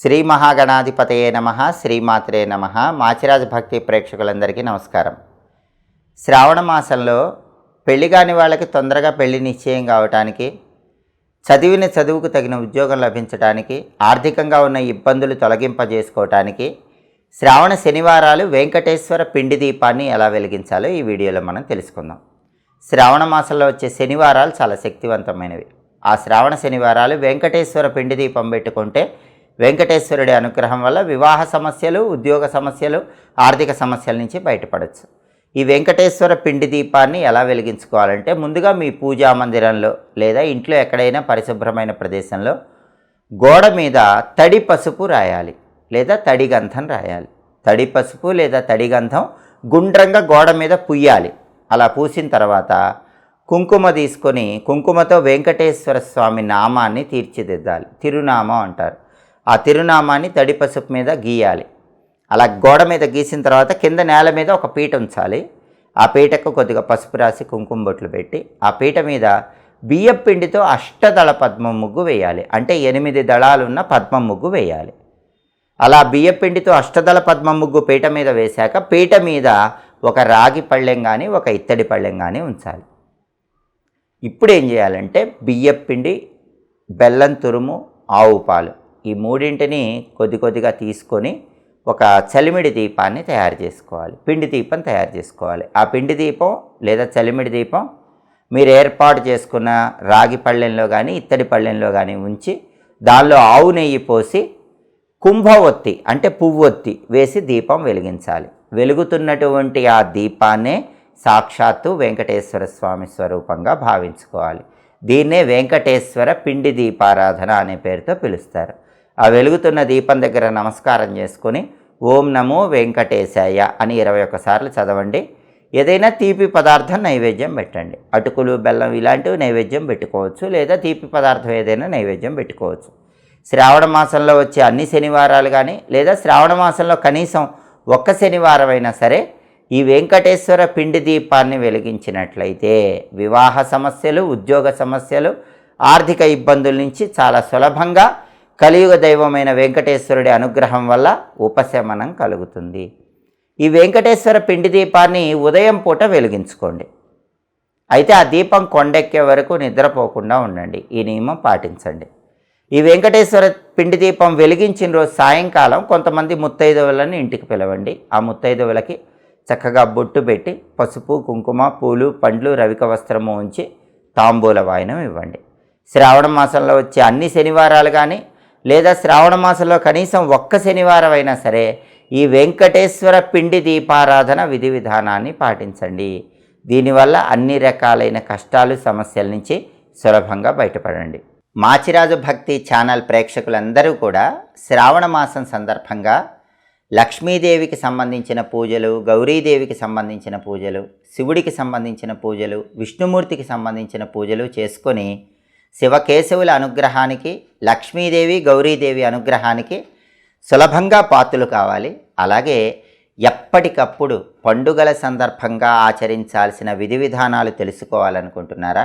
శ్రీ మహాగణాధిపతయే నమ శ్రీమాత్రే నమ. మాచిరాజ భక్తి ప్రేక్షకులందరికీ నమస్కారం. శ్రావణ మాసంలో పెళ్ళి కాని వాళ్ళకి తొందరగా పెళ్ళి నిశ్చయం కావటానికి చదివిన చదువుకు తగిన ఉద్యోగం లభించడానికి ఆర్థికంగా ఉన్న ఇబ్బందులు తొలగింపజేసుకోవటానికి శ్రావణ శనివారాలు వెంకటేశ్వర పిండి దీపాన్ని ఎలా వెలిగించాలో ఈ వీడియోలో మనం తెలుసుకుందాం. శ్రావణ మాసంలో వచ్చే శనివారాలు చాలా శక్తివంతమైనవి. ఆ శ్రావణ శనివారాలు వెంకటేశ్వర పిండి దీపం పెట్టుకుంటే వెంకటేశ్వరుడి అనుగ్రహం వల్ల వివాహ సమస్యలు ఉద్యోగ సమస్యలు ఆర్థిక సమస్యల నుంచి బయటపడవచ్చు ఈ వెంకటేశ్వర పిండి దీపాన్ని ఎలా వెలిగించుకోవాలంటే ముందుగా మీ పూజా మందిరంలో లేదా ఇంట్లో ఎక్కడైనా పరిశుభ్రమైన ప్రదేశంలో గోడ మీద తడి పసుపు రాయాలి లేదా తడి గంధం రాయాలి. తడి పసుపు లేదా తడి గంధం గుండ్రంగా గోడ మీద పుయ్యాలి. అలా పూసిన తర్వాత కుంకుమ తీసుకొని కుంకుమతో వెంకటేశ్వర స్వామి నామాన్ని తీర్చిదిద్దాలి. తిరునామం అంటారు. ఆ తిరునామాన్ని తడి పసుపు మీద గీయాలి. అలా గోడ మీద గీసిన తర్వాత కింద నేల మీద ఒక పీట ఉంచాలి. ఆ పీటకు కొద్దిగా పసుపు రాసి కుంకుమ బొట్లు పెట్టి ఆ పీట మీద బియ్యం పిండితో అష్టదళ పద్మం ముగ్గు వేయాలి. అంటే ఎనిమిది దళాలున్న పద్మం ముగ్గు వేయాలి. అలా బియ్యం పిండితో అష్టదళ పద్మం ముగ్గు పీట మీద వేశాక పీట మీద ఒక రాగి పళ్ళెం కానీ ఒక ఇత్తడి పళ్ళెం కానీ ఉంచాలి. ఇప్పుడు ఏం చేయాలంటే బియ్యపిండి బెల్లం తురుము ఆవు పాలు ఈ మూడింటిని కొద్ది కొద్దిగా తీసుకొని ఒక చలిమిడి దీపాన్ని తయారు చేసుకోవాలి. పిండి దీపం తయారు చేసుకోవాలి. ఆ పిండి దీపం లేదా చలిమిడి దీపం మీరు ఏర్పాటు చేసుకున్న రాగి పళ్ళెంలో కానీ ఇత్తడి పళ్ళెంలో కానీ ఉంచి దానిలో ఆవు నెయ్యి పోసి కుంభ ఒత్తి అంటే పువ్వొత్తి వేసి దీపం వెలిగించాలి. వెలుగుతున్నటువంటి ఆ దీపాన్నే సాక్షాత్తు వెంకటేశ్వర స్వామి స్వరూపంగా భావించుకోవాలి. దీన్నే వెంకటేశ్వర పిండి దీపారాధన అనే పేరుతో పిలుస్తారు. ఆ వెలుగుతున్న దీపం దగ్గర నమస్కారం చేసుకొని ఓం నమో వెంకటేశాయ అని ఇరవై ఒక్కసార్లు చదవండి. ఏదైనా తీపి పదార్థం నైవేద్యం పెట్టండి. అటుకులు బెల్లం ఇలాంటివి నైవేద్యం పెట్టుకోవచ్చు లేదా తీపి పదార్థం ఏదైనా నైవేద్యం పెట్టుకోవచ్చు. శ్రావణ మాసంలో వచ్చే అన్ని శనివారాలు కానీ లేదా శ్రావణ మాసంలో కనీసం ఒక్క శనివారం అయినా సరే ఈ వెంకటేశ్వర పిండి దీపాన్ని వెలిగించినట్లయితే వివాహ సమస్యలు ఉద్యోగ సమస్యలు ఆర్థిక ఇబ్బందుల నుంచి చాలా సులభంగా కలియుగ దైవమైన వెంకటేశ్వరుడి అనుగ్రహం వల్ల ఉపశమనం కలుగుతుంది. ఈ వెంకటేశ్వర పిండి దీపాన్ని ఉదయం పూట వెలిగించుకోండి. అయితే ఆ దీపం కొండెక్కే వరకు నిద్రపోకుండా ఉండండి. ఈ నియమం పాటించండి. ఈ వెంకటేశ్వర పిండి దీపం వెలిగించిన రోజు సాయంకాలం కొంతమంది ముత్తైదవులను ఇంటికి పిలవండి. ఆ ముత్తైదవులకి చక్కగా బొట్టు పెట్టి పసుపు కుంకుమ పూలు పండ్లు రవిక వస్త్రము ఉంచి తాంబూల వాయనం ఇవ్వండి. శ్రావణ మాసంలో వచ్చే అన్ని శనివారాలు కానీ లేదా శ్రావణ మాసంలో కనీసం ఒక్క శనివారం అయినా సరే ఈ వెంకటేశ్వర పిండి దీపారాధన విధి విధానాన్ని పాటించండి. దీనివల్ల అన్ని రకాలైన కష్టాలు సమస్యల నుంచి సులభంగా బయటపడండి. మాచిరాజు భక్తి ఛానల్ ప్రేక్షకులందరూ కూడా శ్రావణ మాసం సందర్భంగా లక్ష్మీదేవికి సంబంధించిన పూజలు గౌరీదేవికి సంబంధించిన పూజలు శివుడికి సంబంధించిన పూజలు విష్ణుమూర్తికి సంబంధించిన పూజలు చేసుకొని శివకేశవుల అనుగ్రహానికి లక్ష్మీదేవి గౌరీదేవి అనుగ్రహానికి సులభంగా పాత్రలు కావాలి. అలాగే ఎప్పటికప్పుడు పండుగల సందర్భంగా ఆచరించాల్సిన విధి విధానాలు తెలుసుకోవాలనుకుంటున్నారా?